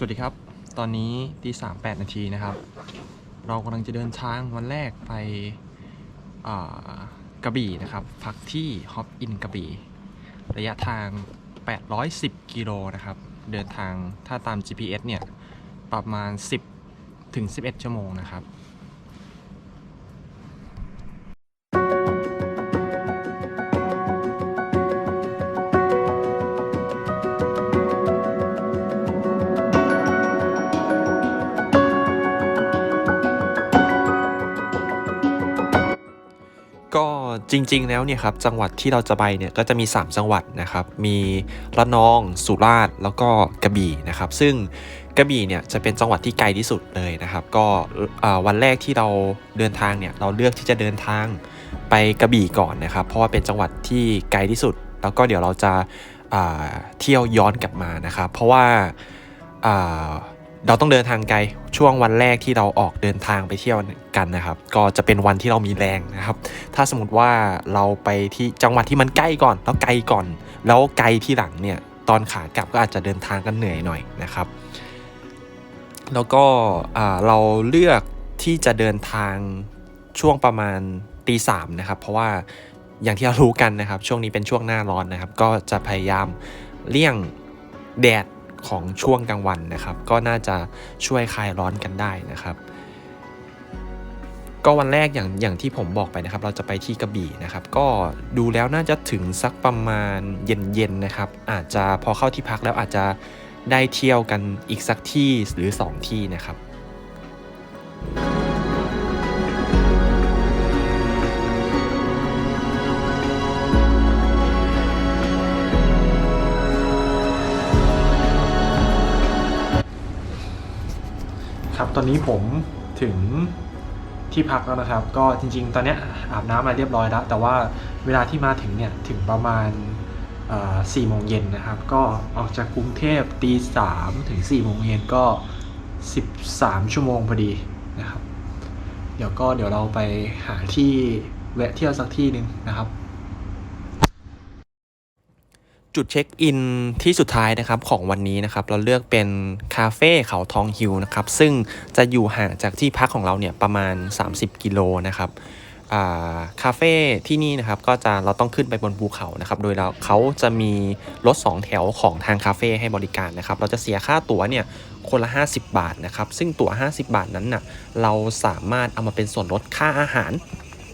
สวัสดีครับ ตอนนี้ตีสามแปดนาทีนะครับ เรากำลังจะเดินทางวันแรกไปกระบี่นะครับ พักที่ฮอปอินกระบี่ ระยะทาง 810 กิโลนะครับ เดินทางถ้าตาม GPS เนี่ย ประมาณ 10 ถึง 11 ชั่วโมงนะครับ ก็จริงๆแล้วเนี่ยครับจังหวัดที่เราจะไปเนี่ยก็จะมี 3 จังหวัดนะครับ มีระนอง สุราษฎร์แล้วก็กระบี่นะครับ ซึ่งกระบี่เนี่ยจะเป็นจังหวัดที่ไกลที่สุดเลยนะครับ ก็วันแรกที่เราเดินทางเนี่ยเราเลือกที่จะเดินทางไปกระบี่ก่อนนะครับ เพราะว่าเป็นจังหวัดที่ไกลที่สุด แล้วก็เดี๋ยวเราจะเที่ยวย้อนกลับมานะครับ เพราะว่า เราต้องเดินทางไกลช่วงวันแรกที่เราออกเดินทางไปเที่ยวกันนะครับ ก็จะเป็นวันที่เรามีแรงนะครับ ถ้าสมมติว่าเราไปที่จังหวัดที่มันใกล้ก่อน แล้วไกลก่อน แล้วไกลที่หลังเนี่ยตอนขากลับก็อาจจะเดินทางกันเหนื่อยหน่อยนะครับ แล้วก็เราเลือกที่จะเดินทางช่วงประมาณตีสามนะครับ เพราะว่าอย่างที่เรารู้กันนะครับ ช่วงนี้เป็นช่วงหน้าร้อนนะครับ ก็จะพยายามเลี่ยงแดด ของช่วงกลางวันนะครับ ก็น่าจะช่วยคลายร้อนกันได้นะครับ ก็วันแรกอย่างอย่างที่ผมบอกไปนะครับ เราจะไปที่กระบี่นะครับ ก็ดูแล้วน่าจะถึงสักประมาณเย็นๆนะครับ อาจจะพอเข้าที่พักแล้วอาจจะได้เที่ยวกันอีกสักที่หรือ 2 ที่นะครับ นี้ผมถึงที่พักแล้วนะครับ ก็จริง ๆ ตอนเนี้ยอาบน้ำมาเรียบร้อยแล้ว แต่ว่าเวลาที่มาถึงเนี่ยถึงประมาณสี่โมงเย็นนะครับ ก็ออกจากกรุงเทพตีสามถึงสี่โมงเย็นก็13ชั่วโมงพอดีนะครับ เดี๋ยวก็เดี๋ยวเราไปหาที่แวะเที่ยวสักที่หนึ่งนะครับ จุดเช็คอินที่สุดท้ายนะครับของวันนี้นะครับเราเลือกเป็นคาเฟ่เขาทองฮิลนะครับซึ่งจะอยู่ห่างจากที่พักของเราเนี่ยประมาณ 30 กิโลนะครับาคาเฟ่ที่นี่นะครับก็จะเราต้องขึ้นไปบนภูเขานะครับโดยเราเขาจะมีรถ 2 แถวของทางคาเฟ่ให้บริการนะครับเราจะเสียค่าตั๋วเนี่ยคนละ 50 บาทนะครับซึ่งตั๋ว 50 บาทนั้นน่ะเราสามารถเอามาเป็นส่วนลดค่าอาหาร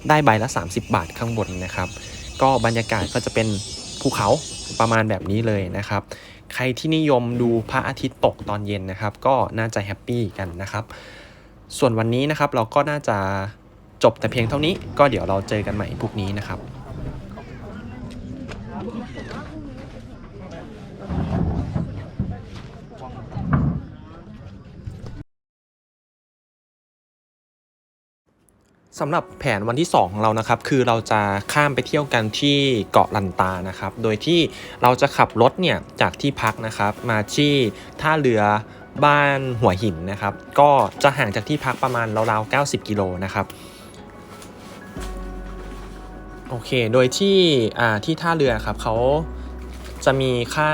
ได้ใบละ 30 บาทข้างบนนะครับก็บรรยากาศก็จะเป็น ภูเขาประมาณแบบนี้เลยนะครับ ใครที่นิยมดูพระอาทิตย์ตกตอนเย็นนะครับ ก็น่าจะแฮปปี้กันนะครับ ส่วนวันนี้นะครับเราก็น่าจะจบแต่เพียงเท่านี้ก็เดี๋ยวเราเจอกันใหม่พรุ่งนี้นะครับ สำหรับแผนวันที่ 2 ของเรานะครับ คือเราจะข้ามไปเที่ยวกันที่เกาะลันตานะครับ โดยที่เราจะขับรถเนี่ยจากที่พักนะครับ มาที่ท่าเรือบ้านหัวหินนะครับ ก็จะห่างจากที่พักประมาณราวๆ90 กิโลนะครับโอเค โดยที่อ่าที่ท่าเรือครับเขาจะมีค่า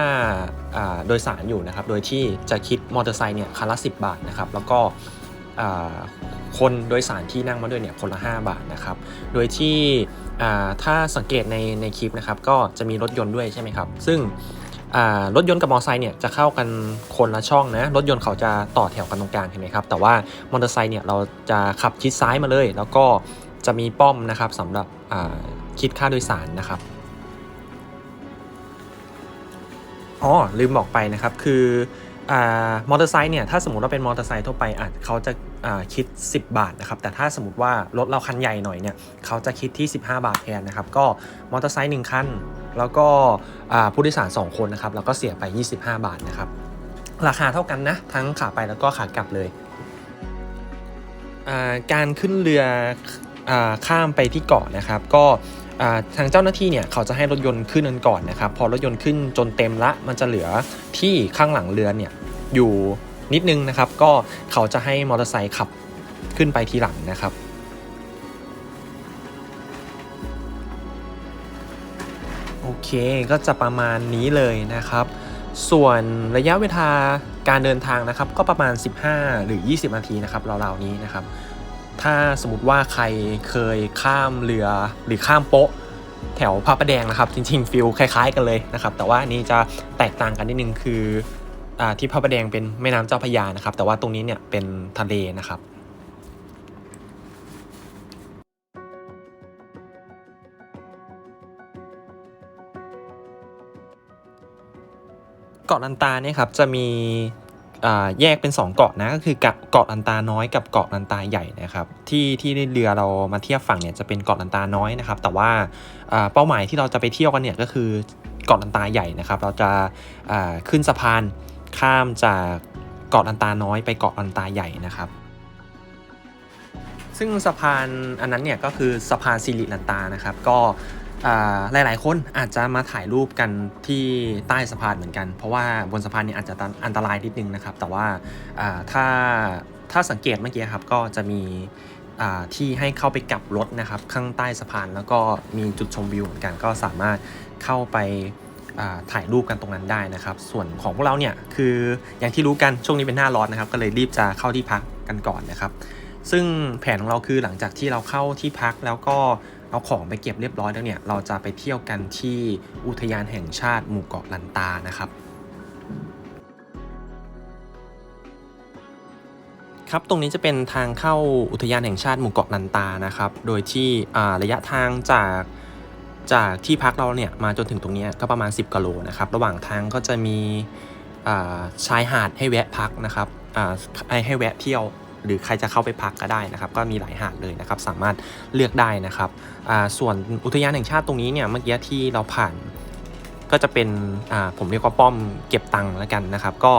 อ่าโดยสารอยู่นะครับ โดยที่จะคิดมอเตอร์ไซค์เนี่ยคันละ 10 บาทนะครับ แล้วก็ คนโดยสารที่นั่งมาด้วยเนี่ยคนละ 5 บาทนะครับ โดยที่ถ้าสังเกตในในคลิปนะครับก็จะมีรถยนต์ด้วยใช่ไหมครับ ซึ่งรถยนต์กับมอเตอร์ไซค์เนี่ยจะเข้ากันคนละช่องนะ รถยนต์เขาจะต่อแถวกันตรงกลางเห็นไหมครับ แต่ว่ามอเตอร์ไซค์เนี่ยเราจะขับชิดซ้ายมาเลย แล้วก็จะมีป้อมนะครับสำหรับคิดค่าโดยสารนะครับอ๋อลืมบอกไปนะครับคือ มอเตอร์ไซค์เนี่ยถ้าสมมติว่าเป็นมอเตอร์ไซค์ทั่วไปอาจเขาจะคิด 10 บาทนะครับแต่ถ้าสมมติว่ารถเราคันใหญ่หน่อยเนี่ยเขาจะคิดที่ 15 บาทแทนนะครับก็มอเตอร์ไซค์1คันแล้วก็ผู้โดยสาร 2 คนนะครับแล้วก็เสียไป 25 บาทนะครับราคาเท่ากันนะทั้งขาไปแล้วก็ขากลับเลย การขึ้นเรืออข้ามไปที่เกาะนะครับ ก็ทางเจ้าหน้าที่เนี่ยเขาจะให้รถยนต์ขึ้นกันก่อนนะครับ พอรถยนต์ขึ้นจนเต็มละมันจะเหลือที่ข้างหลังเรือเนี่ย อยู่นิดนึงนะครับ ก็เขาจะให้มอเตอร์ไซค์ขับขึ้นไปทีหลังนะครับโอเคก็จะประมาณนี้เลยนะครับ ส่วนระยะเวลาการเดินทางนะครับ ก็ประมาณ 15 หรือ 20 นาทีนะครับราวๆนี้นะครับ ถ้าสมมติว่าใครเคยข้ามเรือหรือข้ามโป๊ะแถวพระประแดงนะครับ จริงๆฟิลคล้าย ๆ กันเลยนะครับ แต่ว่านี้จะแตกต่างกันนิดนึงคือ ที่พระประแดงเป็นแม่น้ำเจ้าพยานะครับ แต่ว่าตรงนี้เนี่ยเป็นทะเลนะครับเกาะลันตาเนี่ยครับจะมีแยกเป็น 2 เกาะนะก็คือเกาะเกาะลันตาน้อยกับเกาะลันตาใหญ่นะครับที่ที่เรือเรามาเทียบฝั่งเนี่ยจะเป็นเกาะลันตาน้อยนะครับ แต่ว่าเป้าหมายที่เราจะไปเที่ยวกันเนี่ยก็คือเกาะลันตาใหญ่นะครับ เราจะขึ้นสะพาน ข้ามจากเกาะลันตาน้อยไปเกาะลันตาใหญ่นะครับ ซึ่งสะพานอันนั้นเนี่ยก็คือสะพานสิริลันตานะครับ ก็อ่าหลายๆ คนอาจจะมาถ่ายรูปกันที่ใต้สะพานเหมือนกัน เพราะว่าบนสะพานเนี่ยอาจจะอันตรายนิดนึงนะครับ แต่ว่าถ้าถ้าสังเกตเมื่อกี้ครับก็จะมีที่ให้เข้าไปกลับรถนะครับ ข้างใต้สะพานแล้วก็มีจุดชมวิวเหมือนกันก็สามารถเข้าไป ถ่ายรูปกันตรงนั้นได้นะครับ ส่วนของพวกเราเนี่ยคืออย่างที่รู้กันช่วงนี้เป็นหน้าร้อนนะครับ ก็เลยรีบจะเข้าที่พักกันก่อนนะครับ ซึ่งแผนของเราคือหลังจากที่เราเข้าที่พักแล้วก็เอาของไปเก็บเรียบร้อยแล้วเนี่ยเราจะไปเที่ยวกันที่อุทยานแห่งชาติหมู่เกาะลันตานะครับครับ ตรงนี้จะเป็นทางเข้าอุทยานแห่งชาติหมู่เกาะลันตานะครับ โดยที่ระยะทางจาก จากที่พักเราเนี่ยมาจนถึงตรงนี้ก็ประมาณ 10กิโลนะครับ ระหว่างทางก็จะมีชายหาดให้แวะพักนะครับให้แวะเที่ยวหรือใครจะเข้าไปพักก็ได้นะครับ ก็มีหลายหาดเลยนะครับ สามารถเลือกได้นะครับส่วนอุทยานแห่งชาติตรงนี้เนี่ยเมื่อกี้ที่เราผ่านก็จะเป็นผมเรียกว่าป้อมเก็บตังค์แล้วกันนะครับ ก็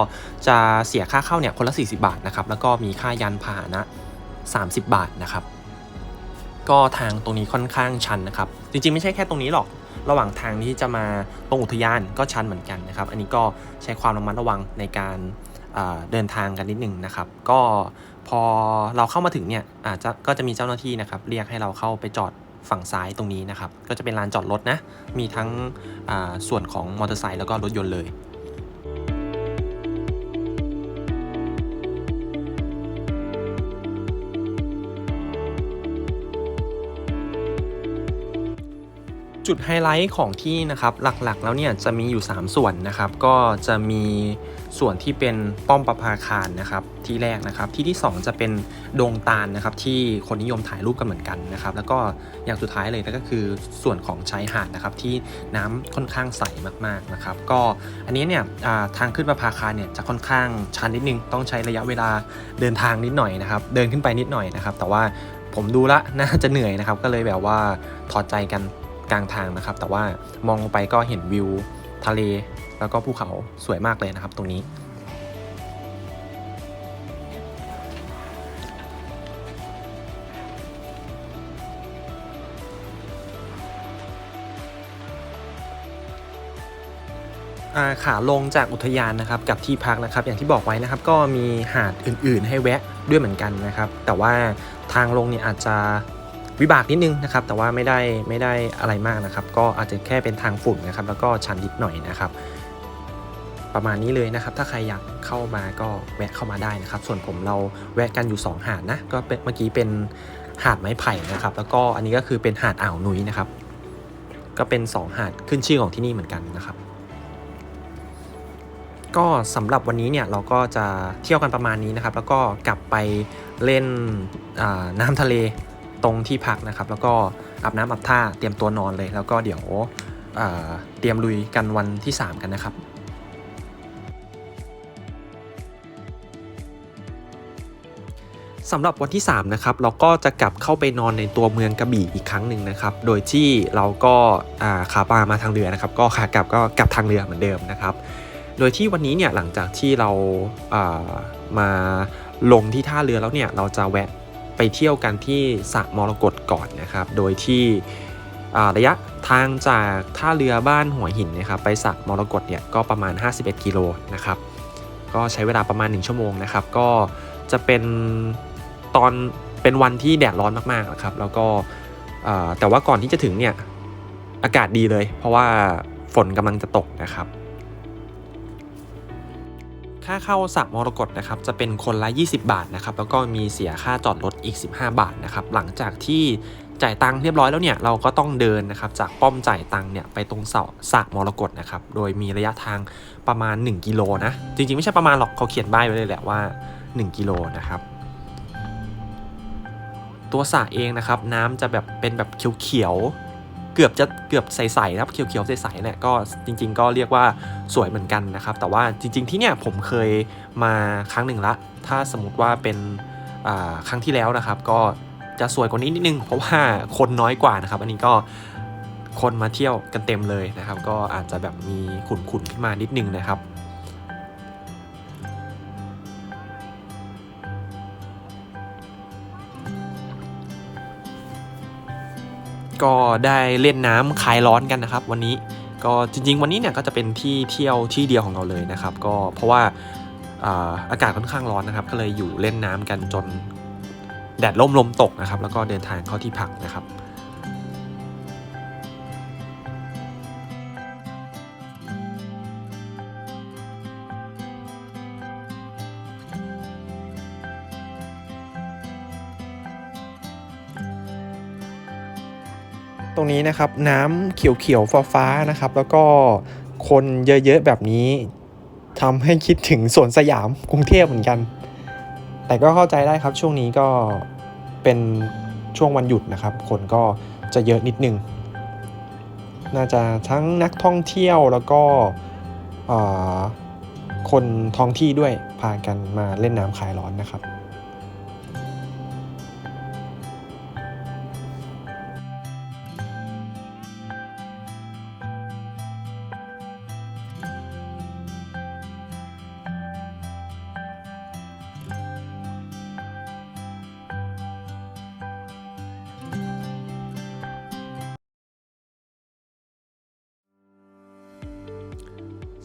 จะเสียค่าเข้าเนี่ยคนละ 40 บาทนะครับ แล้วก็มีค่ายานพาหนะ 30 บาทนะครับ ก็ทางตรงนี้ค่อนข้างชันนะครับ จริงๆ ไม่ใช่แค่ตรงนี้หรอก ระหว่างทางที่จะมาตรงอุทยานก็ชันเหมือนกันนะครับ อันนี้ก็ใช้ความระมัดระวังในการเดินทางกันนิดนึงนะครับ ก็พอเราเข้ามาถึงเนี่ยอาจจะก็จะมีเจ้าหน้าที่นะครับ เรียกให้เราเข้าไปจอดฝั่งซ้ายตรงนี้นะครับ ก็จะเป็นลานจอดรถนะ มีทั้งส่วนของมอเตอร์ไซค์แล้วก็รถยนต์เลย จุดไฮไลท์ของที่นะครับหลักๆ แล้วเนี่ยจะมีอยู่ 3 ส่วนนะครับ ก็จะมีส่วนที่เป็นป้อมประภาคารนะครับที่แรกนะครับ ที่ที่ 2 จะเป็นดงตาลนะครับที่คนนิยมถ่ายรูปกันเหมือนกันนะครับ แล้วก็อย่างสุดท้ายเลยก็คือส่วนของชายหาดนะครับที่น้ำค่อนข้างใสมากๆนะครับ ก็อันนี้เนี่ยทางขึ้นประภาคารเนี่ยจะค่อนข้างชันนิดนึงต้องใช้ระยะเวลาเดินทางนิดหน่อยนะครับ เดินขึ้นไปนิดหน่อยนะครับ แต่ว่าผมดูละน่าจะเหนื่อยนะครับ ก็เลยแบบว่าถอดใจกัน กลางทางนะครับ แต่ว่ามองลงไปก็เห็นวิวทะเล แล้วก็ภูเขาสวยมากเลยนะครับตรงนี้ ขาลงจากอุทยานนะครับกับที่พักนะครับ อย่างที่บอกไว้นะครับ ก็มีหาดอื่นๆ ให้แวะด้วยเหมือนกันนะครับ แต่ว่าทางลงเนี่ยอาจจะ วิบากนิดนึงนะครับ แต่ว่าไม่ได้ไม่ได้อะไรมากนะครับ ก็อาจจะแค่เป็นทางฝุ่นนะครับ แล้วก็ชันนิดหน่อยนะครับ ประมาณนี้เลยนะครับ ถ้าใครอยากเข้ามาก็แวะเข้ามาได้นะครับ ส่วนผมเราแวะกันอยู่ 2 หาดนะ ก็เมื่อกี้เป็นหาดไม้ไผ่นะครับ แล้วก็อันนี้ก็คือเป็นหาดอ่าวนุ้ยนะครับ ก็เป็น 2 หาดขึ้นชื่อของที่นี่เหมือนกันนะครับก็สำหรับวันนี้เนี่ยเราก็จะเที่ยวกันประมาณนี้นะครับ แล้วก็กลับไปเล่นน้ำทะเล ตรงที่พักนะครับ แล้วก็อาบน้ำอาบท่าเตรียมตัวนอนเลย แล้วก็เดี๋ยวเตรียมลุยกันวันที่ 3 กันนะครับสำหรับวันที่ 3 นะครับ เราก็จะกลับเข้าไปนอนในตัวเมืองกระบี่อีกครั้งหนึ่งนะครับ โดยที่เราก็าขาปามาทางเรือนะครับ ก็ขากลับก็กลับทางเรือเหมือนเดิมนะครับ โดยที่วันนี้เนี่ยหลังจากที่เราามาลงที่ท่าเรือแล้วเนี่ยเราจะแวะ ไปเที่ยวกันที่สระมรกตก่อนนะครับ โดยที่ระยะทางจากท่าเรือบ้านหัวหินนะครับไปสระมรกตเนี่ยก็ประมาณ 51 กิโลนะครับ ก็ใช้เวลาประมาณ 1 ชั่วโมงนะครับ ก็จะเป็นตอนเป็นวันที่แดดร้อนมากๆนะครับ แล้วก็แต่ว่าก่อนที่จะถึงเนี่ยอากาศดีเลย เพราะว่าฝนกำลังจะตกนะครับ ค่าเข้าสระมรกตนะครับจะเป็นคนละ 20 บาทนะครับแล้วก็มีเสียค่าจอดรถอีก 15 บาทนะครับหลังจากที่จ่ายตังค์เรียบร้อยแล้วเนี่ยเราก็ต้องเดินนะครับจากป้อมจ่ายตังค์เนี่ยไปตรงเสาสระมรกตนะครับโดยมีระยะทางประมาณ 1 กิโลนะจริงๆไม่ใช่ประมาณหรอกเขาเขียนใบ้ไว้เลยแหละว่า 1 กิโลนะครับตัวสระเองนะครับน้ำจะแบบเป็นแบบเขียวๆ เกือบจะเกือบใสๆนะครับเขียวๆใสๆเนี่ยก็จริง ๆ ก็เรียกว่าสวยเหมือนกันนะครับ แต่ว่าจริง ๆ ที่เนี่ยผมเคยมาครั้งหนึ่งละ ถ้าสมมติว่าเป็นครั้งที่แล้วนะครับ ก็จะสวยกว่านี้นิดนึง เพราะว่าคนน้อยกว่านะครับ อันนี้ก็คนมาเที่ยวกันเต็มเลยนะครับ ก็อาจจะแบบมีขุนๆขึ้นมานิดนึงนะครับ ก็ได้เล่นน้ำคลายร้อนกันนะครับ วันนี้ก็จริง ๆ วันนี้เนี่ยก็จะเป็นที่เที่ยวที่เดียวของเราเลยนะครับ ก็เพราะว่าอาอากาศค่อนข้างร้อนนะครับ ก็เลยอยู่เล่นน้ำกันจนแดดล่มลมตกนะครับ แล้วก็เดินทางเข้าที่พักนะครับ ตรงนี้นะครับน้ำเขียวๆฟ้าๆนะครับ แล้วก็คนเยอะๆแบบนี้ทำให้คิดถึงสวนสยามกรุงเทพเหมือนกัน แต่ก็เข้าใจได้ครับช่วงนี้ก็เป็นช่วงวันหยุดนะครับ คนก็จะเยอะนิดนึง น่าจะทั้งนักท่องเที่ยวแล้วก็คนท้องที่ด้วยพากันมาเล่นน้ำคลายร้อนนะครับ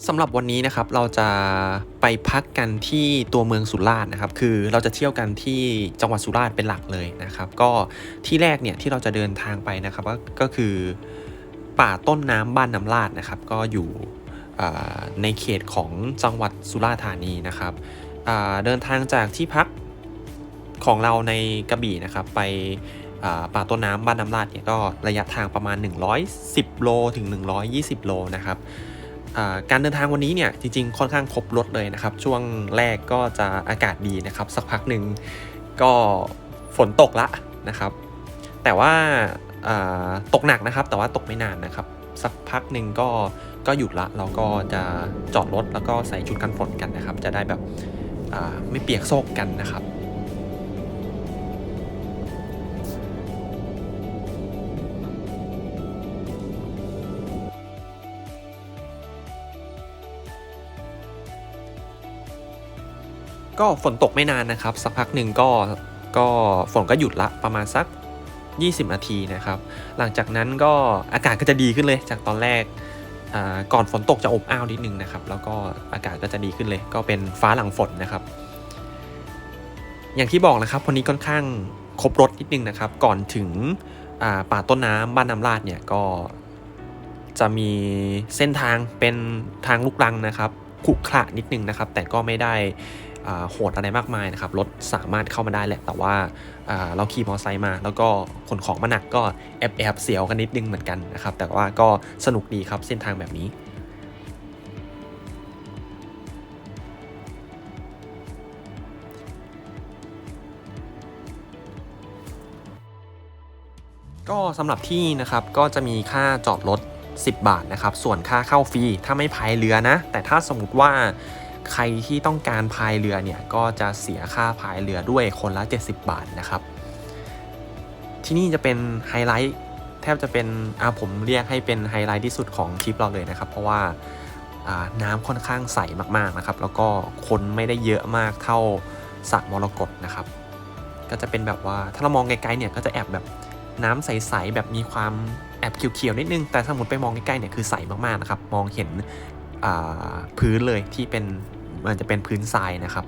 สำหรับวันนี้นะครับเราจะไปพักกันที่ตัวเมืองสุราษฎร์นะครับ คือเราจะเที่ยวกันที่จังหวัดสุราษฎร์เป็นหลักเลยนะครับ ก็ที่แรกเนี่ยที่เราจะเดินทางไปนะครับก็ก็คือป่าต้นน้ำบ้านน้ำลาดนะครับ ก็อยู่ในเขตของจังหวัดสุราษฎร์ธานีนะครับเดินทางจากที่พักของเราในกระบี่นะครับไปป่าต้นน้ำบ้านน้ำลาดเนี่ยก็ระยะทางประมาณ 110 โลถึง 120 โลนะครับ การเดินทางวันนี้เนี่ยจริงๆ ค่อนข้างครบรถเลยนะครับ ช่วงแรกก็จะอากาศดีนะครับ สักพักหนึ่งก็ฝนตกละนะครับ แต่ว่าตกหนักนะครับ แต่ว่าตกไม่นานนะครับ สักพักหนึ่งก็ก็หยุดละเราก็จะจอดรถแล้วก็ใส่ชุดกันฝนกันนะครับ จะได้แบบไม่เปียกโซกกันนะครับ ก็ฝนตกไม่นานนะครับ สักพักหนึ่งก็ก็ฝนก็หยุดละประมาณสัก 20 นาทีนะครับ หลังจากนั้นก็อากาศก็จะดีขึ้นเลยจากตอนแรกก่อนฝนตกจะอบอ้าวนิดนึงนะครับ แล้วก็อากาศก็จะดีขึ้นเลย ก็เป็นฟ้าหลังฝนนะครับ อย่างที่บอกนะครับวันนี้ค่อนข้างครบรถนิดนึงนะครับ ก่อนถึงป่าต้นน้ำบ้านน้ำลาดเนี่ยก็จะมีเส้นทางเป็นทางลูกรังนะครับขรุขระนิดนึงนะครับ แต่ก็ไม่ได้ โหดอะไรมากมายนะครับรถสามารถเข้ามาได้แหละ แต่ว่าเราขี่มอเตอร์ไซค์มา แล้วก็ขนของมาหนักก็แอบแอบเสียวกันนิดนึงเหมือนกันนะครับ แต่ว่าก็สนุกดีครับเส้นทางแบบนี้ก็สำหรับที่นะครับก็จะมีค่าจอดรถ 10 บาทนะครับ ส่วนค่าเข้าฟรีถ้าไม่พายเรือนะ แต่ถ้าสมมติว่า ใครที่ต้องการพายเรือเนี่ยก็จะเสียค่าพายเรือด้วยคนละ 70 บาทนะครับ ที่นี่จะเป็นไฮไลท์แทบจะเป็นอาผมเรียกให้เป็นไฮไลท์ที่สุดของทริปเราเลยนะครับ เพราะว่าน้ำค่อนข้างใสมากๆนะครับ แล้วก็คนไม่ได้เยอะมากเท่าสระมรกตนะครับ ก็จะเป็นแบบว่าถ้าเรามองไกลๆเนี่ยก็จะแอบแบบน้ำใสๆแบบมีความแอบเขียวๆนิดนึง แต่ถ้าสมมติไปมองใกล้ๆเนี่ยคือใสมากๆนะครับ มองเห็นพื้นเลยที่เป็น อาจจะเป็นพื้นทรายนะครับ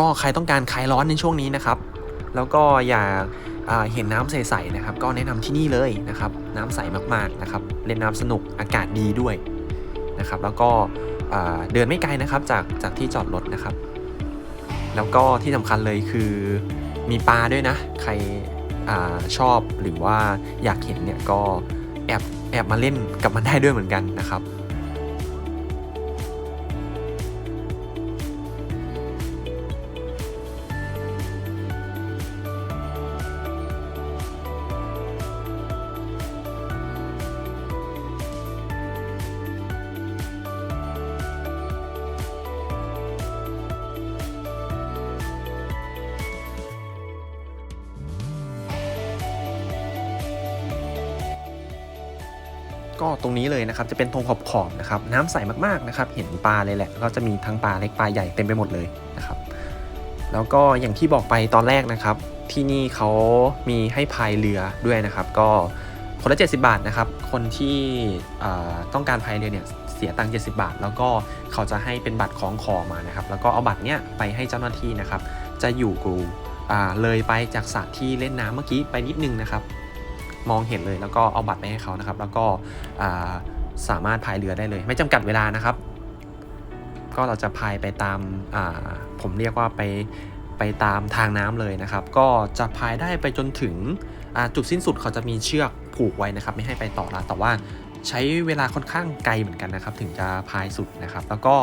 ก็ใครต้องการคลายร้อนในช่วงนี้นะครับ แล้วก็อยากเห็นน้ำใสๆนะครับ ก็แนะนำที่นี่เลยนะครับ น้ำใสมากๆนะครับ เล่นน้ำสนุกอากาศดีด้วย นะครับ แล้วก็เดินไม่ไกลนะครับจากจากที่จอดรถนะครับ แล้วก็ที่สำคัญเลยคือมีปลาด้วยนะ ใครอชอบหรือว่าอยากเห็นเนี่ยก็แอบแอบมาเล่นกับมันได้ด้วยเหมือนกันนะครับ ก็ตรงนี้เลยนะครับจะเป็นตรงขอบขอบๆนะครับน้ำใสมากๆนะครับเห็นปลาเลยแหละก็จะมีทั้งปลาเล็กปลาใหญ่เต็มไปหมดเลยนะครับแล้วก็อย่างที่บอกไปตอนแรกนะครับ ที่นี่เขามีให้พายเรือด้วยนะครับ ก็คนละ70 บาทนะครับ คนที่ต้องการพายเรือเนี่ยเสียตังค์70 บาท แล้วก็เขาจะให้เป็นบัตรคล้องคอมานะครับ แล้วก็เอาบัตรเนี้ยไปให้เจ้าหน้าที่นะครับ จะอยู่กูอ่าเลยไปจากสระที่เล่นน้ำเมื่อกี้ไปนิดนึงนะครับ มองเห็นเลยแล้วก็เอาบัตรไปให้เขานะครับ แล้วก็สามารถพายเรือได้เลย ไม่จำกัดเวลานะครับ ก็เราจะพายไปตามาผมเรียกว่าไปไปตามทางน้ำเลยนะครับ ก็จะพายได้ไปจนถึงจุดสิ้นสุดเขาจะมีเชือกผูกไว้นะครับ ไม่ให้ไปต่อละแต่ว่าใช้เวลาค่อนข้างไกลเหมือนกันนะครับ ถึงจะพายสุดนะครับ แล้วก็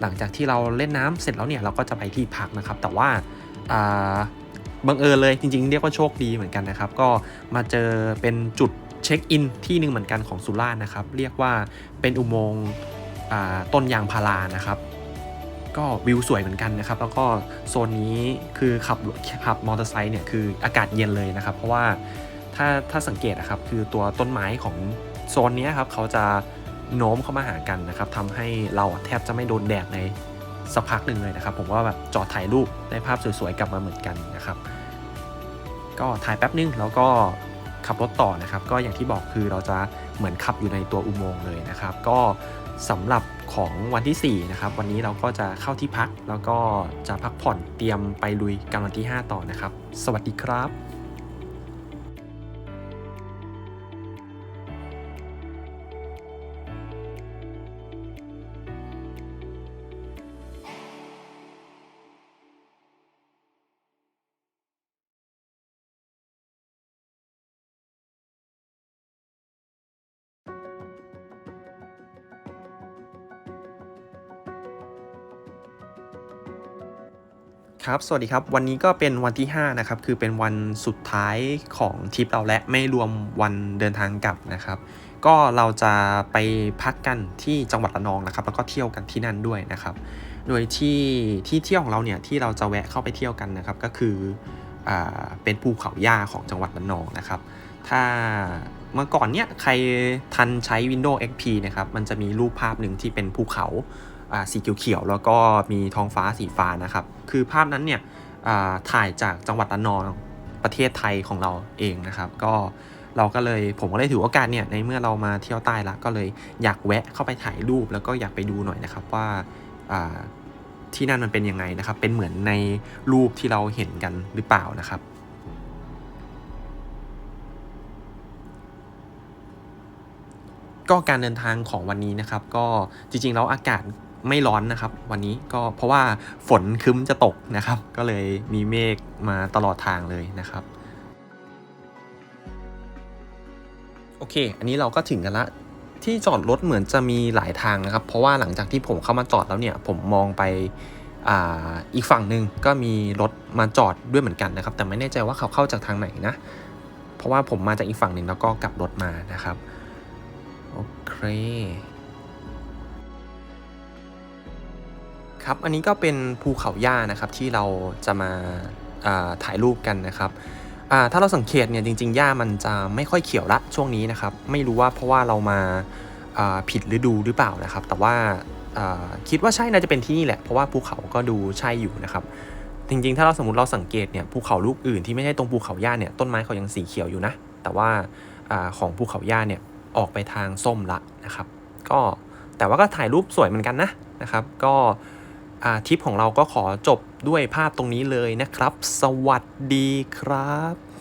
หลังจากที่เราเล่นน้ำเสร็จแล้วเนี่ยเราก็จะไปที่พักนะครับ แต่ว่า บังเอิญเลยจริงๆ เรียกว่าโชคดีเหมือนกันนะครับ ก็มาเจอเป็นจุดเช็คอินที่หนึ่งเหมือนกันของสุราษฎร์นะครับ เรียกว่าเป็นอุโมงค์ต้นยางพารานะครับ ก็วิวสวยเหมือนกันนะครับ แล้วก็โซนนี้คือขับขับมอเตอร์ไซค์เนี่ยคืออากาศเย็นเลยนะครับ เพราะว่าถ้าถ้าสังเกตนะครับคือตัวต้นไม้ของโซนนี้ครับเขาจะโน้มเข้ามาหากันนะครับทำให้เราแทบจะไม่โดนแดดในสักพักหนึ่งเลยนะครับ ผมว่าแบบจอดถ่ายรูปได้ภาพสวยๆกลับมาเหมือนกันนะครับ ก็ถ่ายแป๊บนึงแล้วก็ขับรถต่อนะครับ ก็อย่างที่บอกคือเราจะเหมือนขับอยู่ในตัวอุโมงค์เลยนะครับ ก็สำหรับของวันที่ 4 นะครับ วันนี้เราก็จะเข้าที่พัก แล้วก็จะพักผ่อนเตรียมไปลุยกันวันที่ 5 ต่อนะครับ สวัสดีครับ ครับ สวัสดีครับ วันนี้ก็เป็นวันที่ 5 นะครับ คือเป็นวันสุดท้ายของทริปเราและไม่รวมวันเดินทางกลับนะครับ ก็เราจะไปพักกันที่จังหวัดระนองนะครับ แล้วก็เที่ยวกันที่นั่นด้วยนะครับ โดยที่ที่เที่ยวของเราเนี่ยที่เราจะแวะเข้าไปเที่ยวกันนะครับ ก็คืออ่าเป็นภูเขาหญ้าของจังหวัดระนองนะครับ ถ้าเมื่อก่อนเนี่ยใครทันใช้ Windows XP นะครับ มันจะมีรูปภาพหนึ่งที่เป็นภูเขาอ่า สีเขียวๆแล้วก็มีท้องฟ้าสีฟ้านะครับ คือภาพนั้นเนี่ยถ่ายจากจังหวัดระนองประเทศไทยของเราเองนะครับ ก็เราก็เลยผมก็เลยถือโอกาสเนี่ยในเมื่อเรามาเที่ยวใต้ละก็เลยอยากแวะเข้าไปถ่ายรูปแล้วก็อยากไปดูหน่อยนะครับว่าที่นั่นมันเป็นยังไงนะครับ เป็นเหมือนในรูปที่เราเห็นกันหรือเปล่านะครับก็การเดินทางของวันนี้นะครับ ก็จริงๆแล้วอากาศ ไม่ร้อนนะครับ วันนี้ก็เพราะว่าฝนคึ้มจะตกนะครับ ก็เลยมีเมฆมาตลอดทางเลยนะครับโอเค อันนี้เราก็ถึงกันละ ที่จอดรถเหมือนจะมีหลายทางนะครับ เพราะว่าหลังจากที่ผมเข้ามาจอดแล้วเนี่ย ผมมองไปออีกฝั่งหนึ่งก็มีรถมาจอดด้วยเหมือนกันนะครับ แต่ไม่แน่ใจว่าเขาเข้าจากทางไหนนะ เพราะว่าผมมาจากอีกฝั่งหนึ่งแล้วก็กลับรถมานะครับ โอเค ครับอันนี้ก็เป็นภูเขาหญ้านะครับที่เราจะมาาถ่ายรูปกันนะครับถ้าเราสังเกตเนี่ยจริงๆหญ้ามันจะไม่ค่อยเขียวละช่วงนี้นะครับไม่รู้ว่าเพราะว่าเรามาาผิดฤดูหรือเปล่านะครับ แต่ว่าาคิดว่าใช่น่าจะเป็นที่นี่แหละเพราะว่าภูเขาก็ดูใช่อยู่นะครับจริงๆ ถ้าเราสมมติเราสังเกตเนี่ยภูเขาลูกอื่นที่ไม่ใช่ตรงภูเขาหญ้าเนี่ยต้นไม้เขายังสีเขียวอยู่นะแต่ว่าอาของภูเขาหญ้าเนี่ยออกไปทางส้มละนะครับ ก็แต่ว่าก็ถ่ายรูปสวยเหมือนกันนะนะครับ ก็ ทริปของเราก็ขอจบด้วยภาพตรงนี้เลยนะครับ สวัสดีครับ